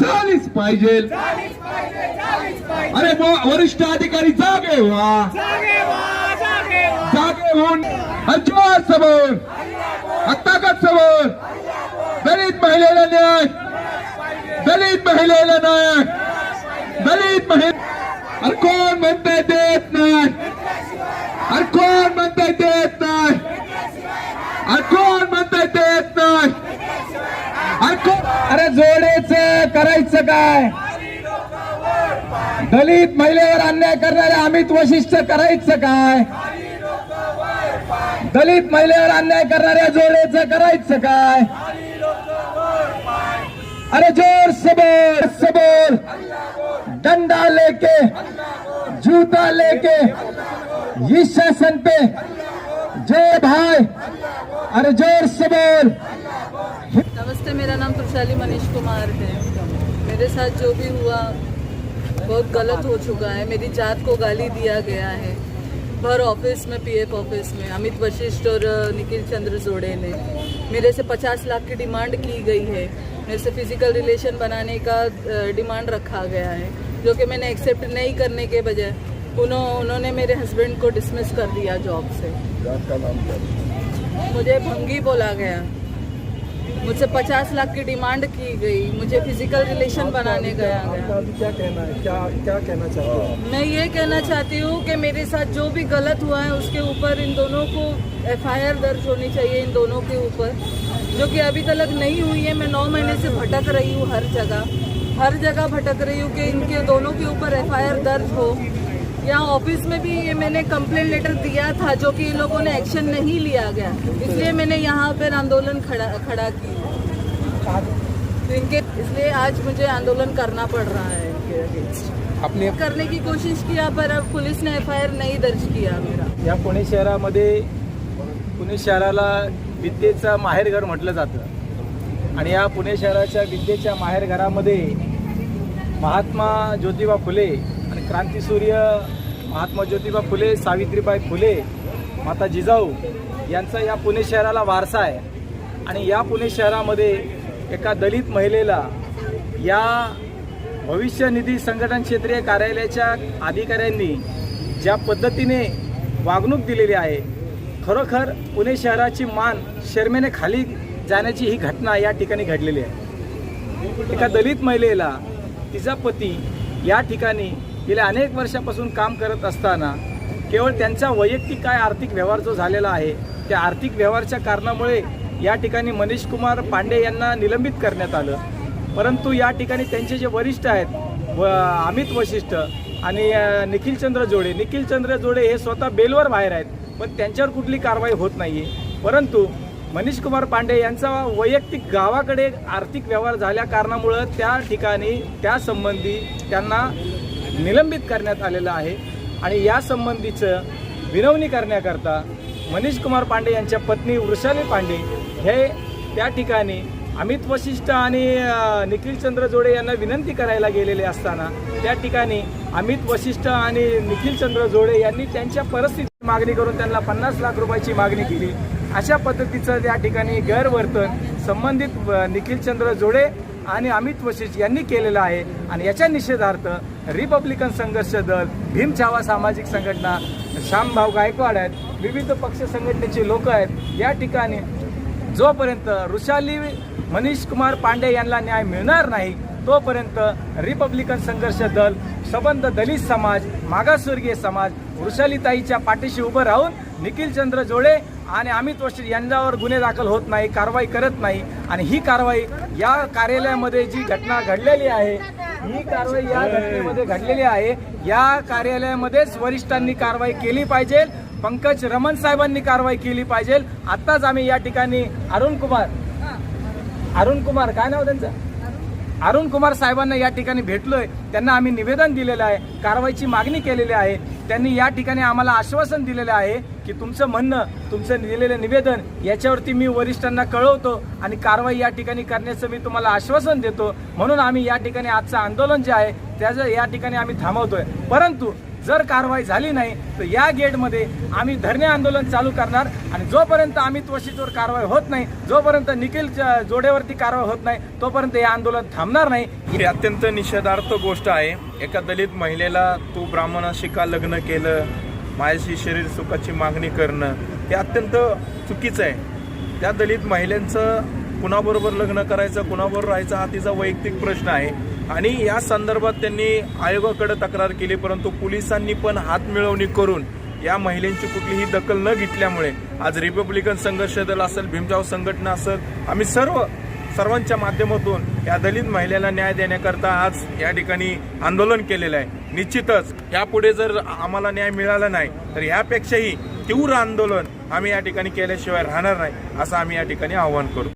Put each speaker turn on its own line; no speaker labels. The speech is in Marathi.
झालीच पाहिजे. अरे वरिष्ठ अधिकारी जागे व्हा. जागे होऊन अजिबात समोर ताकद समोर दलित महिलेला न्याय दलित महिलेला न्याय दलित महिला अरे कोण म्हणताय देत करायचं काय दलित महिलेवर अन्याय करणारे अमित वशिष्ठ करायचं काय? दलित महिलेवर अन्याय करणाऱ्या जोडेच करायचं काय? अरे ज़ोर से बोल से बोल डंडा लेके, जूता लेके इस शासन पे जय भाई, अरे ज़ोर से बोल
नमस्ते, मेरा नाम तुषाली मनीष कुमार है। मेरे साथ जो भी हुआ बहुत गलत हो चुका है। मेरी जात को गाली दिया गया है। भर ऑफ़िस में पीएफ ऑफ़िस में अमित वशिष्ठ और निखिल चंद्र जोड़े ने। मेरे से 50 लाख की डिमांड की गई है। मेरे से फ़िज़िकल रिलेशन बनाने का डिमांड रखा गया है जो कि मैंने एक्सेप्ट नहीं करने के बजाय उन्हों, उन्होंने मेरे हस्बैंड को डिसमिस कर दिया जॉब से। मुझे भंगी बोला गया। मुझसे 50 लाख की डिमांड की गई मुझे फ़िज़िकल रिलेशन बनाने गया गया
क्या कहना है? क्या क्या कहना चाहते हो?
मैं ये कहना चाहती हूँ कि मेरे साथ जो भी गलत हुआ है उसके ऊपर इन दोनों को एफआईआर दर्ज होनी चाहिए इन दोनों के ऊपर। जो कि अभी तक नहीं हुई है मैं नौ महीने से भटक रही हूँ हर जगह। हर जगह भटक रही हूँ कि इनके दोनों के ऊपर एफआईआर दर्ज हो। यहाँ ऑफिस में भी ये मैंने कंप्लेन लेटर दिया था जो कि इन लोगों ने एक्शन नहीं लिया गया। इसलिए मैंने यहाँ पर आंदोलन खड़ा खड़ा किया। तो इनके इसलिए आज मुझे आंदोलन करना पड़ रहा है
आपने
करने की कोशिश किया पर अब पुलिस ने एफआईआर नहीं दर्ज किया मेरा।
या पुणे शहरामध्ये पुणे शहराला विद्येचं माहेरघर म्हटलं जातं. आणि या पुणे शहराच्या विद्येच्या माहेरघरामध्ये महात्मा ज्योतिबा फुले क्रांतीसूर्य महात्मा ज्योतिबा फुले सावित्रीबाई फुले माता जिजाऊ यांचा या पुणे शहराला वारसा आहे. आणि या पुणे शहरामध्ये एका दलित महिलेला या भविष्य निधी संघटन क्षेत्रीय कार्यालयाच्या अधिकाऱ्यांनी ज्या पद्धतीने वागणूक दिलेली आहे खरोखर पुणे शहराची मान शर्मेने खाली जाण्याची ही घटना या ठिकाणी घडलेली आहे. एका दलित महिलेला तिचा पती या ठिकाणी गेल्या अनेक वर्षापासून काम करत असताना केवळ त्यांचा वैयक्तिक काय आर्थिक व्यवहार जो झालेला आहे त्या आर्थिक व्यवहारच्या कारणामुळे या ठिकाणी मनीष कुमार पांडे यांना निलंबित करण्यात आलं. परंतु या ठिकाणी त्यांचे जे वरिष्ठ आहेत व अमित वशिष्ठ आणि निखिलचंद्र जोडे निखिलचंद्र जोडे हे स्वतः बेलवर बाहेर आहेत पण त्यांच्यावर कुठली कारवाई होत नाही आहे परंतु मनीष कुमार पांडे यांचा वैयक्तिक गावाकडे आर्थिक व्यवहार झाल्या कारणामुळं त्या ठिकाणी त्यासंबंधी त्यांना निलंबित करण्यात आलेलं आहे. आणि या संबंधीचं विनवणी करण्याकरता मनीष कुमार पांडे यांच्या पत्नी वृषाली पांडे हे त्या ठिकाणी अमित वशिष्ठ आणि निखिल निखिलचंद्र जोडे यांना विनंती करायला गेलेले असताना त्या ठिकाणी अमित वशिष्ठ आणि निखिलचंद्र जोडे यांनी त्यांच्या परिस्थितीची मागणी करून त्यांना पन्नास लाख रुपयाची मागणी केली. अशा पद्धतीचं त्या ठिकाणी गैरवर्तन संबंधित निखिल निखिलचंद्र जोडे आणि अमित वशिष यांनी केलेलं आहे. आणि याच्या निषेधार्थ रिपब्लिकन संघर्ष दल भीमछावा सामाजिक संघटना श्यामभाऊ गायकवाड आहेत विविध पक्ष संघटनेचे लोक आहेत. या ठिकाणी जोपर्यंत ऋषाली मनीष कुमार पांडे यांना न्याय मिळणार नाही तोपर्यंत रिपब्लिकन संघर्ष दल सबंध दलित समाज मागासवर्गीय समाज वृषालीताईच्या पाठीशी उभं राहून निखिलचंद्र जोडे आणि अमित वशिष्ठ यांच्यावर गुन्हे दाखल होत नाही कारवाई करत नाही. आणि ही कारवाई या कार्यालयामध्ये जी घटना घडलेली आहे ही कारवाई या घटनेमध्ये घडलेली आहे या कार्यालयामध्येच वरिष्ठांनी कारवाई केली पाहिजे पंकज रमण साहेबांनी कारवाई केली पाहिजे. आत्ताच आम्ही या ठिकाणी अरुण कुमार. अरुण कुमार काय नाव त्यांचं? अरुण कुमार साहेबांना या ठिकाणी भेटलोय. त्यांना आम्ही निवेदन दिलेलं आहे कारवाईची मागणी केलेली आहे. त्यांनी या ठिकाणी आम्हाला आश्वासन दिलेलं आहे की तुमचं म्हणणं तुमचं दिलेलं निवेदन याच्यावरती मी वरिष्ठांना कळवतो आणि कारवाई या ठिकाणी करण्याचं मी तुम्हाला आश्वासन देतो. म्हणून आम्ही या ठिकाणी आजचं आंदोलन जे आहे त्याचं या ठिकाणी आम्ही थांबवतोय. परंतु जर कारवाई झाली नाही तर या गेटमध्ये आम्ही धरणे आंदोलन चालू करणार आणि जोपर्यंत आम्ही त्वशितवर कारवाई होत नाही जोपर्यंत निखिल जोड्यावरती कारवाई होत नाही तोपर्यंत हे आंदोलन थांबणार नाही.
ही अत्यंत निषेधार्थ गोष्ट आहे. एका दलित महिलेला तू ब्राह्मणाशी का लग्न केलं? माझ्याशी शरीर सुखाची मागणी करणं हे अत्यंत चुकीचं आहे. त्या दलित महिलांचं कुणाबरोबर लग्न करायचं कुणाबरोबर राहायचं हा तिचा वैयक्तिक प्रश्न आहे. आणि या संदर्भात त्यांनी आयोगाकडे तक्रार केली परंतु पोलिसांनी पण हात मिळवणी करून या महिलांची कुठलीही दखल न घेतल्यामुळे आज रिपब्लिकन संघर्ष दल असेल भीमजाव संघटना असेल आम्ही सर्व सर्वांच्या माध्यमातून या दलित महिलेला न्याय देण्याकरता आज या ठिकाणी आंदोलन केलेलं आहे. निश्चितच यापुढे जर आम्हाला न्याय मिळाला नाही तर यापेक्षाही तीव्र आंदोलन आम्ही या ठिकाणी केल्याशिवाय राहणार नाही असं आम्ही या ठिकाणी आवाहन करू